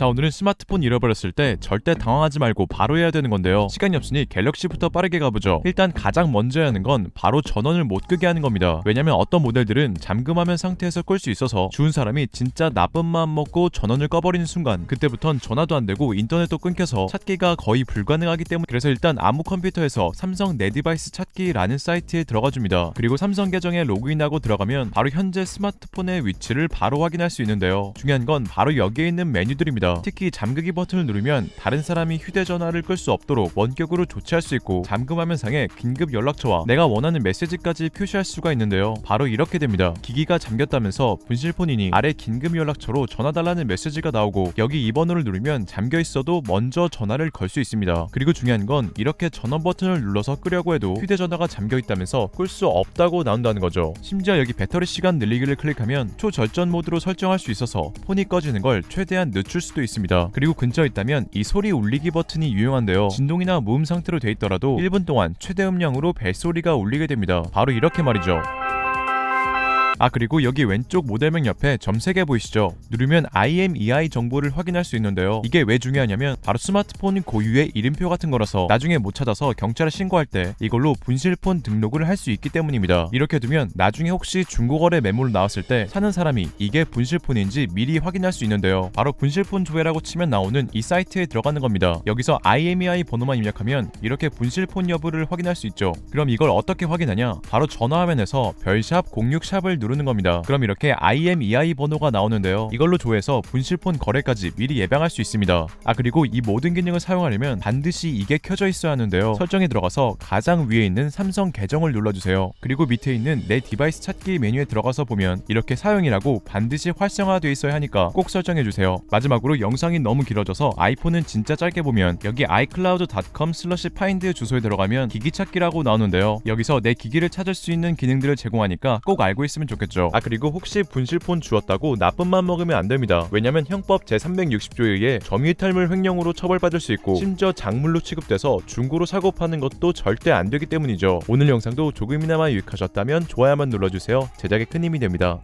자 오늘은 스마트폰 잃어버렸을 때 절대 당황하지 말고 바로 해야 되는 건데요. 시간이 없으니 갤럭시부터 빠르게 가보죠. 일단 가장 먼저 해야 하는 건 바로 전원을 못 끄게 하는 겁니다. 왜냐면 어떤 모델들은 잠금화면 상태에서 끌 수 있어서 주운 사람이 진짜 나쁜 마음 먹고 전원을 꺼버리는 순간 그때부턴 전화도 안 되고 인터넷도 끊겨서 찾기가 거의 불가능하기 때문에 그래서 일단 아무 컴퓨터에서 삼성 내 디바이스 찾기라는 사이트에 들어가 줍니다. 그리고 삼성 계정에 로그인하고 들어가면 바로 현재 스마트폰의 위치를 바로 확인할 수 있는데요. 중요한 건 바로 여기에 있는 메뉴들입니다 특히 잠그기 버튼을 누르면 다른 사람이 휴대전화를 끌 수 없도록 원격으로 조치할 수 있고 잠금 화면 상에 긴급 연락처와 내가 원하는 메시지까지 표시할 수가 있는데요. 바로 이렇게 됩니다. 기기가 잠겼다면서 분실폰이니 아래 긴급 연락처로 전화 달라는 메시지가 나오고 여기 2번호를 누르면 잠겨 있어도 먼저 전화를 걸 수 있습니다. 그리고 중요한 건 이렇게 전원 버튼을 눌러서 끄려고 해도 휴대전화가 잠겨 있다면서 끌 수 없다고 나온다는 거죠. 심지어 여기 배터리 시간 늘리기를 클릭하면 초절전 모드로 설정할 수 있어서 폰이 꺼지는 걸 최대한 늦출 수도 있습니다. 그리고 근처에 있다면 이 소리 울리기 버튼이 유용한데요. 진동이나 무음 상태로 돼 있더라도 1분 동안 최대 음량으로 벨소리가 울리게 됩니다. 바로 이렇게 말이죠 아 그리고 여기 왼쪽 모델명 옆에 점 3개 보이시죠? 누르면 IMEI 정보를 확인할 수 있는데요. 이게 왜 중요하냐면 바로 스마트폰 고유의 이름표 같은 거라서 나중에 못 찾아서 경찰에 신고할 때 이걸로 분실폰 등록을 할 수 있기 때문입니다. 이렇게 두면 나중에 혹시 중고거래 매물 나왔을 때 사는 사람이 이게 분실폰인지 미리 확인할 수 있는데요. 바로 분실폰 조회라고 치면 나오는 이 사이트에 들어가는 겁니다. 여기서 IMEI 번호만 입력하면 이렇게 분실폰 여부를 확인할 수 있죠. 그럼 이걸 어떻게 확인하냐? 바로 전화화면에서 별샵 06샵을 누르 누르는 겁니다. 그럼 이렇게 IMEI 번호가 나오는데요. 이걸로 조회해서 분실폰 거래까지 미리 예방할 수 있습니다. 아 그리고 이 모든 기능을 사용하려면 반드시 이게 켜져 있어야 하는데요. 설정에 들어가서 가장 위에 있는 삼성 계정을 눌러주세요. 그리고 밑에 있는 내 디바이스 찾기 메뉴에 들어가서 보면 이렇게 사용이라고 반드시 활성화되어 있어야 하니까 꼭 설정해주세요. 마지막으로 영상이 너무 길어져서 아이폰은 진짜 짧게 보면 여기 iCloud.com 슬러시 find 주소에 들어가면 기기 찾기라고 나오는데요. 여기서 내 기기를 찾을 수 있는 기능들을 제공하니까 꼭 알고 있으면 좋겠습니다. 좋겠죠. 아 그리고 혹시 분실폰 주었다고 나쁜 맘 먹으면 안 됩니다. 왜냐면 형법 제360조에 의해 점유이탈물 횡령으로 처벌받을 수 있고 심지어 작물로 취급돼서 중고로 사고 파는 것도 절대 안 되기 때문이죠. 오늘 영상도 조금이나마 유익하셨다면 좋아요만 눌러주세요. 제작에 큰 힘이 됩니다.